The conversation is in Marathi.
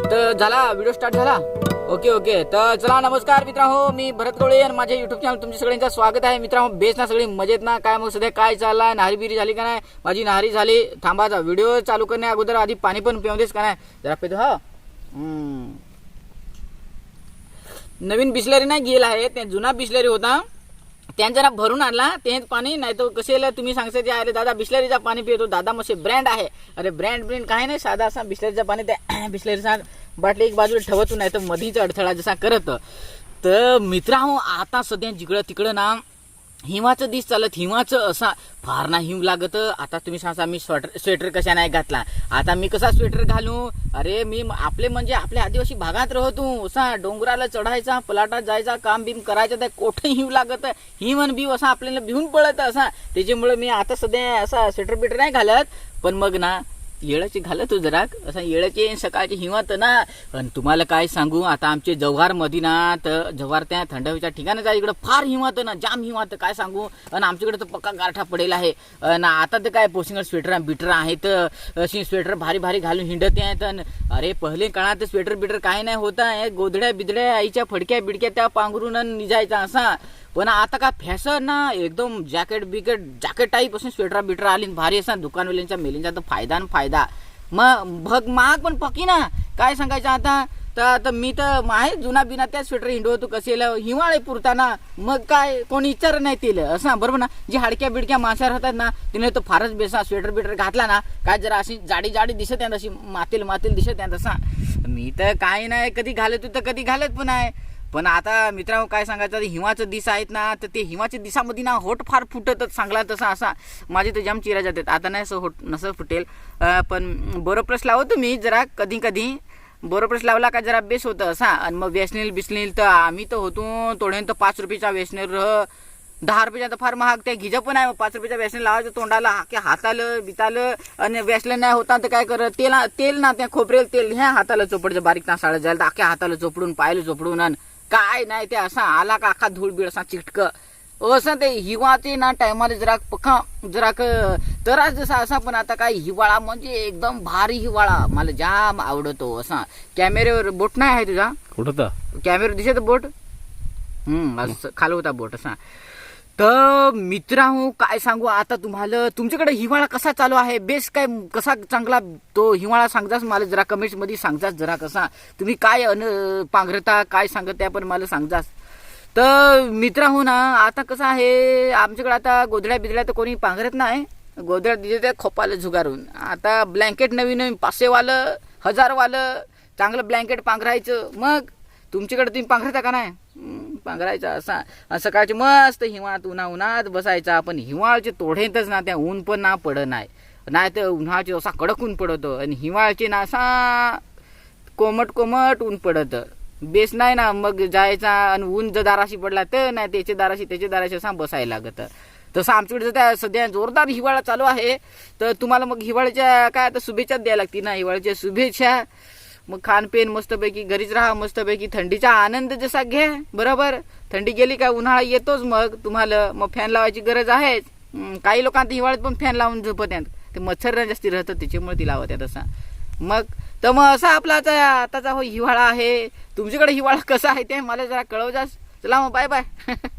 तर झाला व्हिडिओ स्टार्ट झाला. ओके ओके तर चला नमस्कार मित्रांनो मी भरत कोळे आणि माझ्या युट्यूब चॅनल तुमच्या सगळ्यांचं स्वागत आहे. मित्रांनो बेस ना सगळी मजेत ना? काय मग सध्या काय चाललाय? नाहरी बिरी झाली का नाही? माझी नाहरी झाली. थांबाचा व्हिडिओ चालू करण्या अगोदर आधी पाणी पण पिऊन देस का नाही? जरा पेतो हा. नवीन बिस्लरी नाही गेला आहे. ते जुना बिस्लरी होता. त्यांचा ना भरून आणला तेच पाणी नाही तर कसे तुम्ही सांगते जे अरे दादा बिस्लरीचा पाणी पितो दादा मसे ब्रँड आहे. अरे ब्रँड ब्रँड काही नाही साधा असा बिस्लरीचा पाणी त्या बिस्लरीचा बाटली एक बाजूला ठेवतो नाही तर मधीच अडथळा जसा करत. तर मित्रांनो आता सध्या जिकडं तिकडं ना हिमाचं दिस चालत हिमाचं असा फार ना हिम लागत. आता तुम्ही सांगा मी स्वेटर स्वेटर कशा नाही घातला. आता मी कसा स्वेटर घालू? अरे मी आपले म्हणजे आपल्या आदिवासी भागात राहतो. असा डोंगराला चढायचा पलाटात जायचा काम बिम करायचं त्या कोठे हिम लागत? हिम आणि बीव असा आपल्याला भिवून पळत असा. त्याच्यामुळे मी आता सध्या असा स्वेटर बिटर नाही घालत. पण मग ना येळाची घालत हो जरा. असं येळाची सकाळची हिमत ना. आणि तुम्हाला काय सांगू आता आमचे जव्हार मदिना ना तर जव्हार त्या थंड हवेच्या ठिकाणच आहे. इकडं फार हिमत ना जाम हिमत काय सांगू. आणि आमच्याकडे तर पक्का गारठा पडेल आहे. आणि आता तर काय पोसिंगल स्वेटर बिटर आहेत. अशी स्वेटर भारी भारी घालून हिंडत आहेत. आणि अरे पहिले काळात स्वेटर बिटर काय नाही होता. आहे गोधड्या बिधड्या आईच्या फडक्या बिडक्या त्या पांघरून निजायचा असा. पण आता का फॅशन ना एकदम जॅकेट बिकेट जॅकेट टाईप असून स्वेटर बिटर आली भारी असं दुकानवाल्यांच्या मेलींचा तर फायदा आणि फायदा. मग भग महाग पण पकी ना. काय सांगायचं आता? तर आता मी तर आहे जुना बिना त्या स्वेटर हिंडवतो कसे हिवाळे पुरताना मग काय? कोणी विचार नाही तिला. असं बरोबर ना? जी हाडक्या बिडक्या माणसं राहतात ना तिने तो फारच बेसा स्वेटर बिटर घातला ना. काय जरा अशी जाडी जाडी दिसत आहे तशी मातील मातील दिसत आहे तसा मी तर काय नाही. कधी घालत तर कधी घालत पण आहे पण आता मित्रांनो काय सांगायचं हिमाचं दिस आहेत ना तर ते हिमाच्या दिसामध्ये ना होट फार फुटतच चांगला तसा असा. माझे तर जाम चिरा जातात. आता नाही असं होट नसं फुटेल. पण पण बरोबरच लावतो मी जरा कधी कधी. बरोबरच लावला का जरा बेस होतं असा. आणि मग वेसनेल बिसनेल तर आम्ही तर होतो. तोडेन तर पाच रुपयाचा वेसनेल दहा रुपयाचा तर फार महाग. त्या घिजं पण आहे. मग पाच रुपयाचा वेसनेल लावायचं तोंडाला. की हातालं बितालं. आणि वेसलं नाही होता तर काय कर तेल तेल ना त्या खोबरेल तेल ह्या हाताला चोपडचं बारीक तासाळं जायला तर अख्या हाताला चोपडून पायला चोपडून आणि काय नाही ते असा आला का अख्खा धूळ बीळ असा चिटक. असं ते हिवाचे ना टायमाला जरा पखा जरा तराच जसा असा पण आता काय हिवाळा म्हणजे एकदम भारी हिवाळा. मला जाम आवडतो असा. कॅमेऱ्यावर बोट नाही आहे तुझा? कुठं कॅमेरा दिसत बोट? हम्म असं खाली होता बोट असा. तर मित्रांनो काय सांगू? आता तुम्हाला तुमच्याकडे हिवाळा कसा चालू आहे? बेस काय कसा चांगला तो हिवाळा सांगताच मला जरा कमेंट्समध्ये सांगताच जरा कसा? तुम्ही काय अन पांघरता काय सांगत त्या पण मला सांगताच तर मित्रांनो ना आता कसं आहे आमच्याकडे आता गोधड्या बिधड्या तर कोणी पांघरत नाही. गोधड्या दिले त्या खोपाला झुगारून. आता ब्लँकेट नवीन नवीन पाचशेवालं हजारवालं चांगलं ब्लँकेट पांघरायचं. मग तुमच्याकडे तुम्ही पांघरता का नाही? पांघरायचा असा. आणि सकाळची मस्त हिवाळात उन्हा उन्हात बसायचा पण हिवाळचे तोडेतच ना त्या ऊन पण ना पडत नाही. नाही तर उन्हाळचे असा कडक ऊन पडतो. आणि हिवाळ्याचे ना असा कोमट कोमट ऊन पडत. बेस नाही ना मग जायचा आणि ऊन जर दाराशी पडला तर नाही त्याचे दाराशी त्याचे दाराशी असा बसायला लागत. तसं आमच्याकडे त्या सध्या जोरदार हिवाळा चालू आहे. तर तुम्हाला मग हिवाळ्याच्या काय आता शुभेच्छा द्यायला लागतील ना? हिवाळ्याच्या शुभेच्छा मग खानपेन मस्तपैकी घरीच राहा मस्तपैकी थंडीचा आनंद जसा घ्या. बरोबर? थंडी गेली का उन्हाळा येतोच मग. तुम्हाला मग फॅन लावायची गरज आहेच. काही लोकांत हिवाळ्यात पण फॅन लावून झोपत आहेत ते मच्छर जास्ती राहतात त्याच्यामुळे ती लावत आहेत असा. मग तर मग असा आपला आता आताचा हो हिवाळा आहे. तुमच्याकडे हिवाळा कसा आहे ते मला जरा कळवजास. चला मग बाय बाय